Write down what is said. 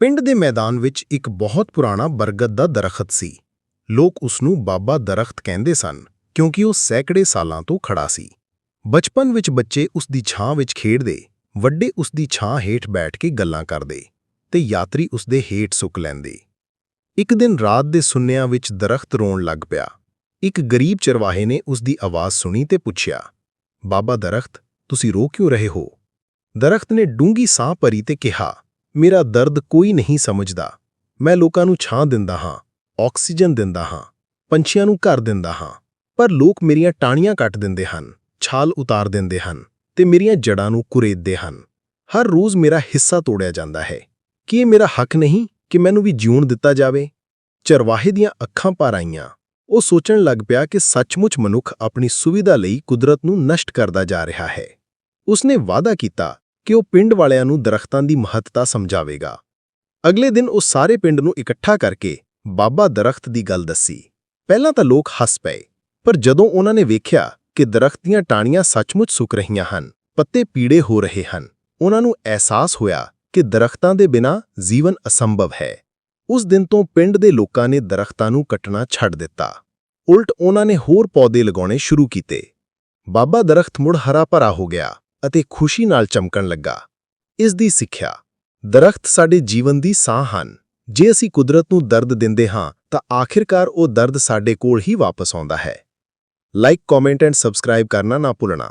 ਪਿੰਡ ਦੇ ਮੈਦਾਨ ਵਿੱਚ ਇੱਕ ਬਹੁਤ ਪੁਰਾਣਾ ਬਰਗਦ ਦਾ ਦਰਖਤ ਸੀ। ਲੋਕ ਉਸ ਨੂੰ ਬਾਬਾ ਦਰਖਤ ਕਹਿੰਦੇ ਸਨ, ਕਿਉਂਕਿ ਉਹ ਸੈਂਕੜੇ ਸਾਲਾਂ ਤੋਂ ਖੜਾ ਸੀ। ਬਚਪਨ ਵਿੱਚ ਬੱਚੇ ਉਸ ਦੀ ਛਾਂ ਵਿੱਚ ਖੇਡਦੇ, ਵੱਡੇ ਉਸ ਦੀ ਛਾਂ ਹੇਠ ਬੈਠ ਕੇ ਗੱਲਾਂ ਕਰਦੇ ਤੇ ਯਾਤਰੀ ਉਸ ਦੇ ਹੇਠ ਸੁੱਕ ਲੈਂਦੇ। ਇੱਕ ਦਿਨ ਰਾਤ ਦੇ ਸੁੰਨਿਆਂ ਵਿੱਚ ਦਰਖਤ ਰੋਣ ਲੱਗ ਪਿਆ। ਇੱਕ ਗਰੀਬ ਚਰਵਾਹੇ ਨੇ ਉਸ ਦੀ ਆਵਾਜ਼ ਸੁਣੀ ਤੇ ਪੁੱਛਿਆ, ਬਾਬਾ ਦਰਖਤ, ਤੁਸੀਂ ਰੋ ਕਿਉਂ ਰਹੇ ਹੋ? ਦਰਖਤ ਨੇ ਡੂੰਗੀ ਸਾਹ ਭਰੀ ਤੇ ਕਿਹਾ ਮੇਰਾ ਦਰਦ ਕੋਈ ਨਹੀਂ ਸਮਝਦਾ। ਮੈਂ ਲੋਕਾਂ ਨੂੰ ਛਾਂ ਦਿੰਦਾ ਹਾਂ, ਆਕਸੀਜਨ ਦਿੰਦਾ ਹਾਂ, ਪੰਛੀਆਂ ਨੂੰ ਘਰ ਦਿੰਦਾ ਹਾਂ, ਪਰ ਲੋਕ ਮੇਰੀਆਂ ਟਾਹਣੀਆਂ ਕੱਟ ਦਿੰਦੇ ਹਨ, ਛਾਲ ਉਤਾਰ ਦਿੰਦੇ ਹਨ ਤੇ ਮੇਰੀਆਂ ਜੜਾਂ ਨੂੰ ਕੁਰੇਦਦੇ ਹਨ। ਹਰ ਰੋਜ਼ ਮੇਰਾ ਹਿੱਸਾ ਤੋੜਿਆ ਜਾਂਦਾ ਹੈ। ਕੀ ਇਹ ਮੇਰਾ ਹੱਕ ਨਹੀਂ ਕਿ ਮੈਨੂੰ ਵੀ ਜਿਉਣ ਦਿੱਤਾ ਜਾਵੇ? ਚਰਵਾਹੇ ਦੀਆਂ ਅੱਖਾਂ ਭਰ ਆਈਆਂ। ਉਹ ਸੋਚਣ ਲੱਗ ਪਿਆ ਕਿ ਸੱਚਮੁੱਚ ਮਨੁੱਖ ਆਪਣੀ ਸੁਵਿਧਾ ਲਈ ਕੁਦਰਤ ਨੂੰ ਨਸ਼ਟ ਕਰਦਾ ਜਾ ਰਿਹਾ ਹੈ। ਉਸਨੇ ਵਾਅਦਾ ਕੀਤਾ ਕਿ ਉਹ ਪਿੰਡ ਵਾਲਿਆਂ ਨੂੰ ਦਰਖਤਾਂ ਦੀ ਮਹੱਤਤਾ ਸਮਝਾਵੇਗਾ। ਅਗਲੇ ਦਿਨ ਉਹ ਸਾਰੇ ਪਿੰਡ ਨੂੰ ਇਕੱਠਾ ਕਰਕੇ ਬਾਬਾ ਦਰਖਤ ਦੀ ਗੱਲ ਦੱਸੀ। ਪਹਿਲਾਂ ਤਾਂ ਲੋਕ ਹੱਸ ਪਏ, ਪਰ ਜਦੋਂ ਉਹਨਾਂ ਨੇ ਵੇਖਿਆ ਕਿ ਦਰਖਤ ਦੀਆਂ ਟਾਹਣੀਆਂ ਸੱਚਮੁੱਚ ਸੁੱਕ ਰਹੀਆਂ ਹਨ, ਪੱਤੇ ਪੀੜੇ ਹੋ ਰਹੇ ਹਨ, ਉਹਨਾਂ ਨੂੰ ਅਹਿਸਾਸ ਹੋਇਆ ਕਿ ਦਰਖਤਾਂ ਦੇ ਬਿਨਾਂ ਜੀਵਨ ਅਸੰਭਵ ਹੈ। ਉਸ ਦਿਨ ਤੋਂ ਪਿੰਡ ਦੇ ਲੋਕਾਂ ਨੇ ਦਰਖਤਾਂ ਨੂੰ ਕੱਟਣਾ ਛੱਡ ਦਿੱਤਾ। ਉਲਟ ਉਹਨਾਂ ਨੇ ਹੋਰ ਪੌਦੇ ਲਗਾਉਣੇ ਸ਼ੁਰੂ ਕੀਤੇ। ਬਾਬਾ ਦਰਖਤ ਮੁੜ ਹਰਾ ਭਰਾ ਹੋ ਗਿਆ। ਅਤੇ ਖੁਸ਼ੀ ਨਾਲ ਚਮਕਣ ਲੱਗਾ। ਇਸ ਦੀ ਸਿੱਖਿਆ, ਦਰਖਤ ਸਾਡੇ ਜੀਵਨ ਦੀ ਸਾਹ ਹਨ। ਜੇ ਅਸੀਂ ਕੁਦਰਤ ਨੂੰ ਦਰਦ ਦਿੰਦੇ ਹਾਂ, ਤਾਂ ਆਖਿਰਕਾਰ ਉਹ ਦਰਦ ਸਾਡੇ ਕੋਲ ਹੀ ਵਾਪਸ ਆਉਂਦਾ ਹੈ। ਲਾਈਕ ਕਮੈਂਟ ਐਂਡ ਸਬਸਕ੍ਰਾਈਬ ਕਰਨਾ ਨਾ ਭੁੱਲਣਾ।